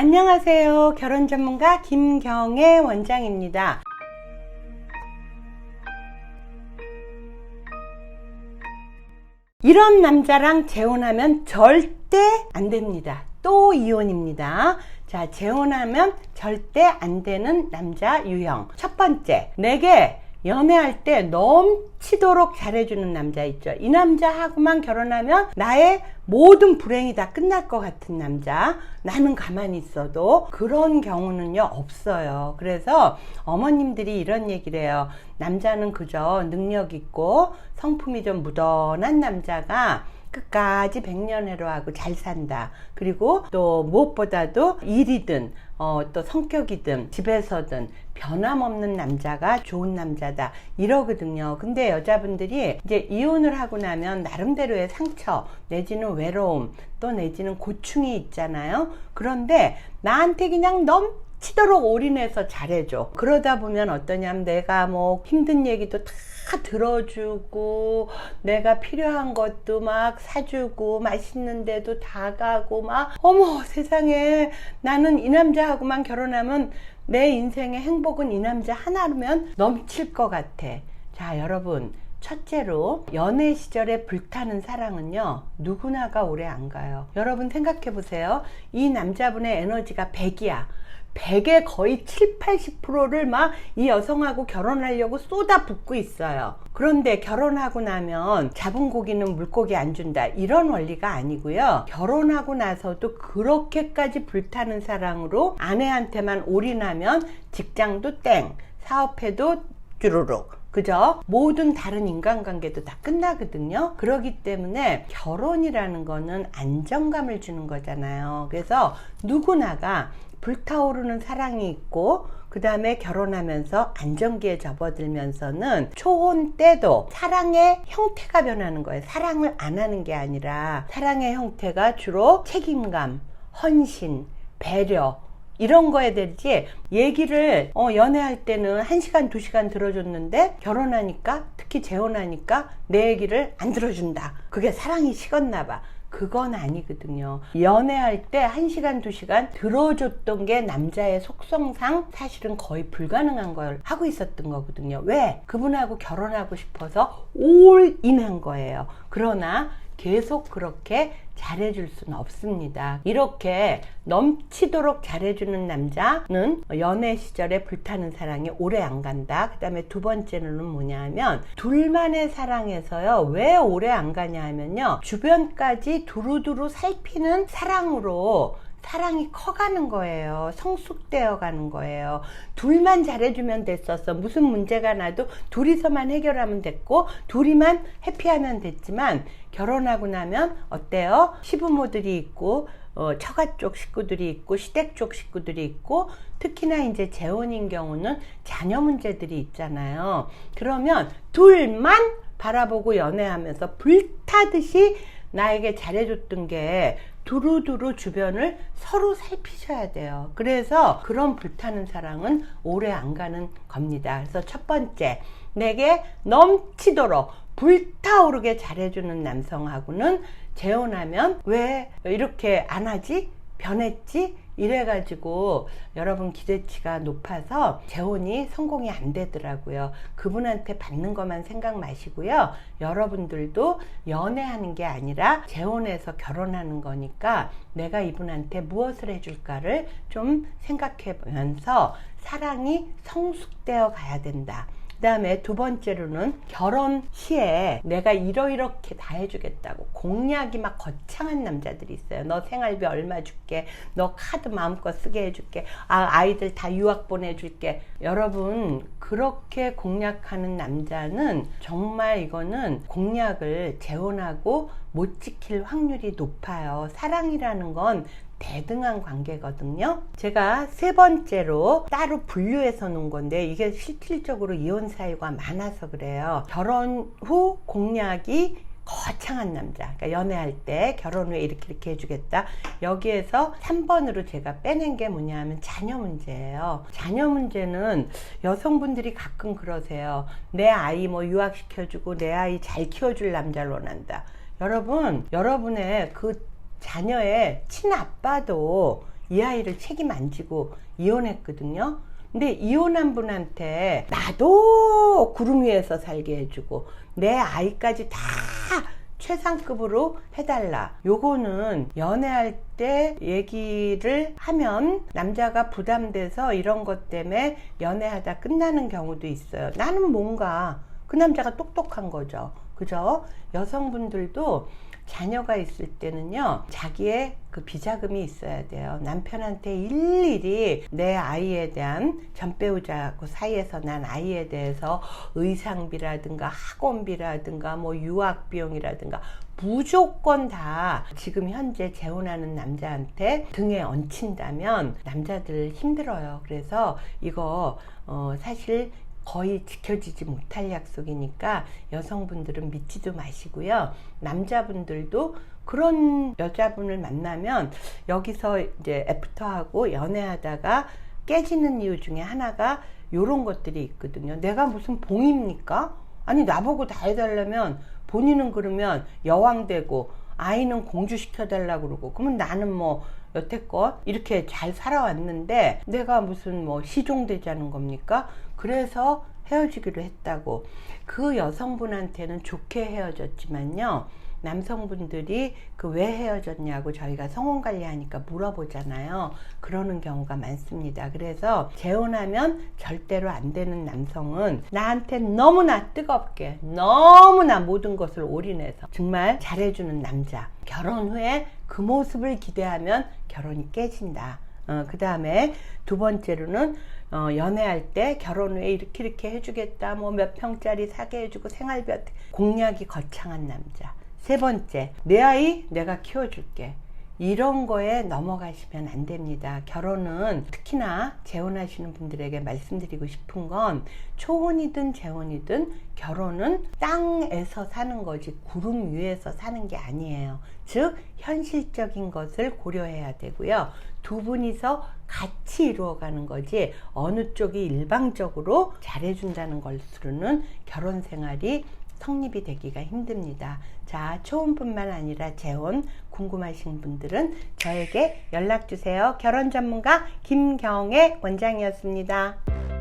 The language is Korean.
안녕하세요. 결혼 전문가 김경애 원장입니다. 이런 남자랑 재혼하면 절대 안 됩니다. 또 이혼입니다. 자, 재혼하면 절대 안 되는 남자 유형. 첫 번째, 내게 연애할 때 넘치도록 잘해주는 남자 있죠. 이 남자하고만 결혼하면 나의 모든 불행이 다 끝날 것 같은 남자. 나는 가만히 있어도 그런 경우는요, 없어요. 그래서 어머님들이 이런 얘기를 해요. 남자는 그저 능력 있고 성품이 좀 무던한 남자가 끝까지 백년해로 하고 잘 산다. 그리고 또 무엇보다도 일이든 어, 또 성격이든 집에서든 변함없는 남자가 좋은 남자다 이러거든요. 근데 여자분들이 이제 이혼을 하고 나면 나름대로의 상처 내지는 외로움 또 내지는 고충이 있잖아요. 그런데 나한테 그냥 넘 치도록 올인해서 잘해줘. 그러다 보면 어떠냐면 내가 뭐 힘든 얘기도 다 들어주고 내가 필요한 것도 막 사주고 맛있는 데도 다 가고 막 어머 세상에. 나는 이 남자하고만 결혼하면 내 인생의 행복은 이 남자 하나면 넘칠 것 같아. 자 여러분. 첫째로 연애 시절에 불타는 사랑은요 누구나가 오래 안 가요. 여러분 생각해 보세요. 이 남자분의 에너지가 100이야 100의 거의 7, 80%를 막 이 여성하고 결혼하려고 쏟아붓고 있어요. 그런데 결혼하고 나면 잡은 고기는 물고기 안 준다. 이런 원리가 아니고요. 결혼하고 나서도 그렇게까지 불타는 사랑으로 아내한테만 올인하면 직장도 땡, 사업해도 쭈루룩. 그죠? 모든 다른 인간관계도 다 끝나거든요. 그러기 때문에 결혼이라는 거는 안정감을 주는 거잖아요. 그래서 누구나가 불타오르는 사랑이 있고 그 다음에 결혼하면서 안정기에 접어들면서는 초혼 때도 사랑의 형태가 변하는 거예요. 사랑을 안 하는 게 아니라 사랑의 형태가 주로 책임감, 헌신, 배려, 이런 거에 대지 얘기를 어, 연애할 때는 1시간, 2시간 들어줬는데 결혼하니까 특히 재혼하니까 내 얘기를 안 들어준다. 그게 사랑이 식었나 봐. 그건 아니거든요. 연애할 때 1시간, 2시간 들어줬던 게 남자의 속성상 사실은 거의 불가능한 걸 하고 있었던 거거든요. 왜? 그분하고 결혼하고 싶어서 올인 한 거예요. 그러나 계속 그렇게 잘해줄 수는 없습니다. 이렇게 넘치도록 잘해주는 남자는 연애 시절에 불타는 사랑이 오래 안 간다. 그 다음에 두 번째는 뭐냐 하면 둘만의 사랑에서요. 왜 오래 안 가냐 하면요. 주변까지 두루두루 살피는 사랑으로 사랑이 커가는 거예요. 성숙되어 가는 거예요. 둘만 잘해주면 됐었어. 무슨 문제가 나도 둘이서만 해결하면 됐고, 둘이만 해피하면 됐지만, 결혼하고 나면 어때요? 시부모들이 있고, 어, 처가 쪽 식구들이 있고, 시댁 쪽 식구들이 있고, 특히나 이제 재혼인 경우는 자녀 문제들이 있잖아요. 그러면 둘만 바라보고 연애하면서 불타듯이 나에게 잘해줬던 게 두루두루 주변을 서로 살피셔야 돼요. 그래서 그런 불타는 사랑은 오래 안 가는 겁니다. 그래서 첫 번째, 내게 넘치도록 불타오르게 잘해주는 남성하고는 재혼하면 왜 이렇게 안 하지? 변했지? 이래가지고 여러분 기대치가 높아서 재혼이 성공이 안 되더라고요. 그분한테 받는 것만 생각 마시고요. 여러분들도 연애하는 게 아니라 재혼해서 결혼하는 거니까 내가 이분한테 무엇을 해줄까를 좀 생각해 보면서 사랑이 성숙되어 가야 된다. 그 다음에 두 번째로는 결혼 시에 내가 이러이렇게 다 해주겠다고 공약이 막 거창한 남자들이 있어요. 너 생활비 얼마 줄게. 너 카드 마음껏 쓰게 해줄게. 아, 아이들 다 유학 보내줄게. 여러분, 그렇게 공약하는 남자는 정말 이거는 공약을 재혼하고 못 지킬 확률이 높아요. 사랑이라는 건 대등한 관계거든요. 제가 세 번째로 따로 분류해서 놓은 건데 이게 실질적으로 이혼 사유가 많아서 그래요. 결혼 후 공약이 거창한 남자. 그러니까 연애할 때 결혼 후에 이렇게 이렇게 해주겠다. 여기에서 3번으로 제가 빼낸 게 뭐냐 하면 자녀 문제예요. 자녀 문제는 여성분들이 가끔 그러세요. 내 아이 뭐 유학시켜주고 내 아이 잘 키워줄 남자를 원한다. 여러분, 여러분의 그 자녀의 친아빠도 이 아이를 책임 안 지고 이혼했거든요. 근데 이혼한 분한테 나도 구름 위에서 살게 해주고 내 아이까지 다 최상급으로 해달라. 요거는 연애할 때 얘기를 하면 남자가 부담돼서 이런 것 때문에 연애하다 끝나는 경우도 있어요. 나는 뭔가 그 남자가 똑똑한 거죠. 그죠? 여성분들도 자녀가 있을 때는요, 자기의 그 비자금이 있어야 돼요. 남편한테 일일이 내 아이에 대한 전배우자하고 사이에서 난 아이에 대해서 의상비라든가 학원비라든가 뭐 유학비용이라든가 무조건 다 지금 현재 재혼하는 남자한테 등에 얹힌다면 남자들 힘들어요. 그래서 이거 어 사실 거의 지켜지지 못할 약속이니까 여성분들은 믿지도 마시고요. 남자분들도 그런 여자분을 만나면 여기서 이제 애프터하고 연애하다가 깨지는 이유 중에 하나가 요런 것들이 있거든요. 내가 무슨 봉입니까? 아니 나보고 다 해달라면 본인은 그러면 여왕 되고 아이는 공주 시켜달라고 그러고 그러면 나는 뭐 여태껏 이렇게 잘 살아왔는데 내가 무슨 뭐 시종되자는 겁니까? 그래서 헤어지기로 했다고 그 여성분한테는 좋게 헤어졌지만요 남성분들이 그 왜 헤어졌냐고 저희가 성혼 관리하니까 물어보잖아요. 그러는 경우가 많습니다. 그래서 재혼하면 절대로 안 되는 남성은 나한테 너무나 뜨겁게 너무나 모든 것을 올인해서 정말 잘해주는 남자. 결혼 후에 그 모습을 기대하면 결혼이 깨진다. 어, 그 다음에 두 번째로는 어, 연애할 때 결혼 후에 이렇게 이렇게 해주겠다 뭐 몇 평짜리 사게 해주고 생활비 공약이 거창한 남자 세 번째 내 아이 내가 키워줄게 이런 거에 넘어가시면 안 됩니다. 결혼은 특히나 재혼하시는 분들에게 말씀드리고 싶은 건 초혼이든 재혼이든 결혼은 땅에서 사는 거지 구름 위에서 사는 게 아니에요. 즉 현실적인 것을 고려해야 되고요. 두 분이서 같이 이루어가는 거지 어느 쪽이 일방적으로 잘해준다는 것으로는 결혼 생활이 성립이 되기가 힘듭니다. 자, 초혼뿐만 아니라 재혼 궁금하신 분들은 저에게 연락 주세요. 결혼 전문가 김경애 원장이었습니다.